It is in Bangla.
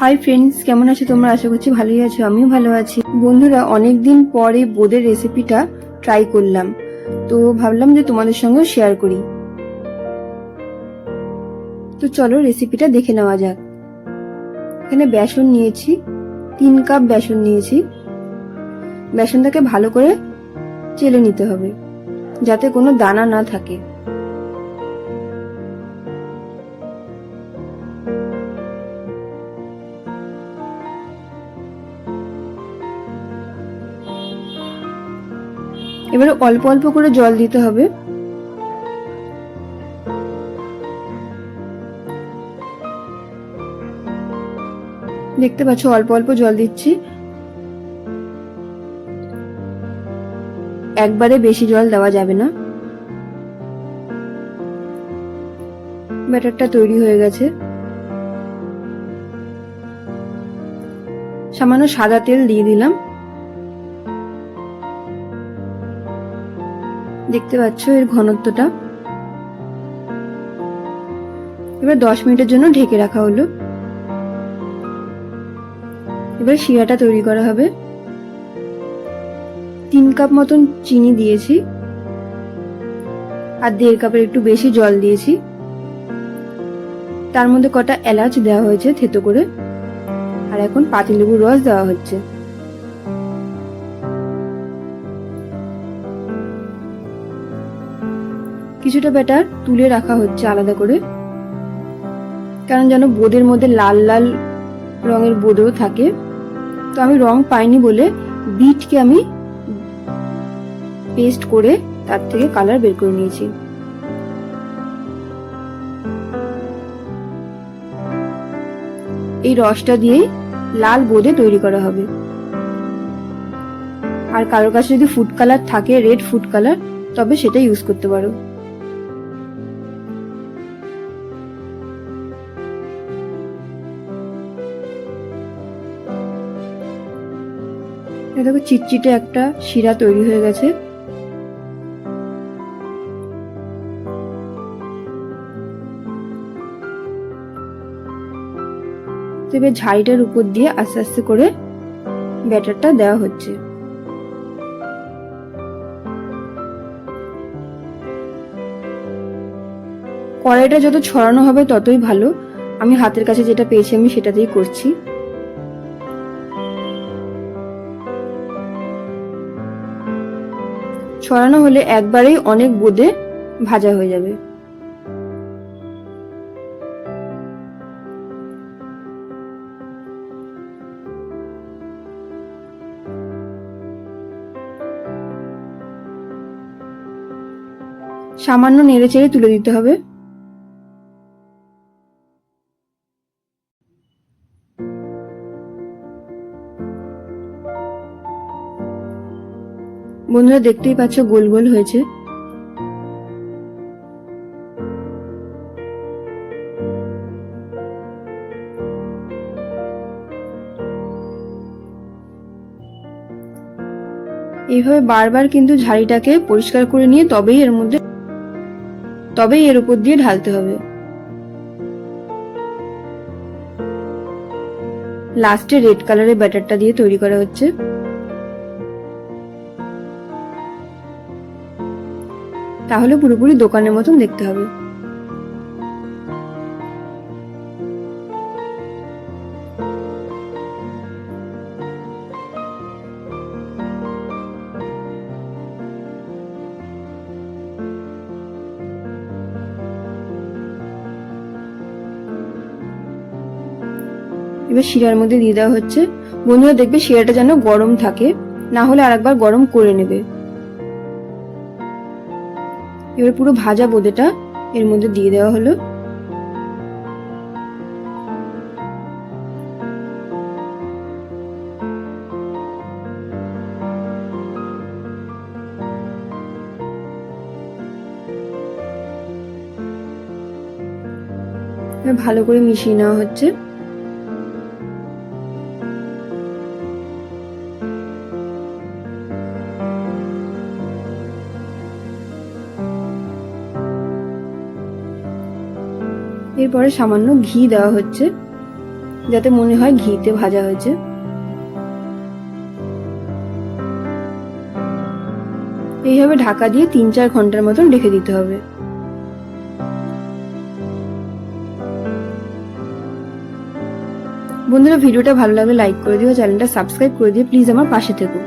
হাই ফ্রেন্ডস কেমন আছো তোমরা? আশা করছি ভালোই আছো, আমিও ভালো আছি। বন্ধুরা, অনেকদিন পরে বোদের রেসিপিটা ট্রাই করলাম। তো ভাবলাম যে তোমাদের সঙ্গেও শেয়ার করি। তো চলো রেসিপিটা দেখে নেওয়া যাক। এখানে বেসন নিয়েছি, তিন কাপ বেসন নিয়েছি। বেসনটাকে ভালো করে চেলে নিতে হবে, যাতে কোনো দানা না থাকে। এবারে অল্প অল্প করে জল দিতে হবে। দেখতে পাচ্ছ অল্প অল্প জল দিচ্ছি। একবারে বেশি জল দেওয়া যাবে না। ব্যাটারটা তৈরি হয়ে গেছে। সামান্য সাদা তেল দিয়ে দিলাম। দেখতে পাচ্ছ এর ঘনত্বটা। এবার দশ মিনিটের জন্য ঢেকে রাখা হলো। এবার শিরাটা তৈরি করা হবে। তিন কাপ মতন চিনি দিয়েছি। আর দেড় কাপের একটু বেশি জল দিয়েছি। তার মধ্যে কটা এলাচ দেওয়া হয়েছে থেতো করে। আর এখন পাতিলেবুর রস দেওয়া হচ্ছে। কিছুটা ব্যাটার তুলে রাখা হচ্ছে আলাদা করে। কারণ যেন বোদের মধ্যে লাল লাল রঙের বোদেও থাকে। তো আমি রং পাইনি বলে বিটকে আমি পেস্ট করে তার থেকে কালার বের করে নিয়েছি। এই রসটা দিয়েই লাল বোদে তৈরি করা হবে। আর কারোর কাছে যদি ফুড কালার থাকে রেড ফুড কালার তবে সেটা ইউজ করতে পারো। দেখো চিটচিটে একটা শিরা তৈরি হয়ে গেছে। এবার ঝাড়িটার উপর দিয়ে আস্তে আস্তে করে ব্যাটারটা দেওয়া হচ্ছে। কড়াইটা যত ছড়ানো হবে ততই ভালো। আমি হাতের কাছে যেটা পেয়েছি আমি সেটাতেই করছি। ছড়ানো হলে একবারেই অনেক বোঁদে ভাজা হয়ে যাবে। সামান্য নেড়ে চেড়ে তুলে দিতে হবে। বন্ধুরা দেখতেই পাচ্ছ গোল গোল হয়েছে। এইভাবে বারবার কিন্তু ঝাড়িটাকে পরিষ্কার করে নিয়ে তবেই এর মধ্যে তবেই এর উপর দিয়ে ঢালতে হবে। লাস্টে রেড কালারের ব্যাটারটা দিয়ে তৈরি করা হচ্ছে। তাহলে পুরোপুরি দোকানের মতন দেখতে হবে। এবার শিরার মধ্যে দিয়ে দেওয়া হচ্ছে। বন্ধুরা দেখবে শিরাটা যেন গরম থাকে, না হলে আরেকবার গরম করে নেবে। এবার পুরো ভাজা বোঁদেটা এর মধ্যে দিয়ে দেওয়া হলো। ভালো করে মিশিয়ে নেওয়া হচ্ছে। এরপরে সামান্য ঘি দেওয়া হচ্ছে, যাতে মনে হয় ঘিতে ভাজা হয়েছে। এইভাবে ঢাকা দিয়ে তিন চার ঘণ্টার মতন রেখে দিতে হবে। বন্ধুরা, ভিডিওটা ভালো লাগলে লাইক করে দিও, চ্যানেলটা সাবস্ক্রাইব করে দিও, প্লিজ আমার পাশে থেকো।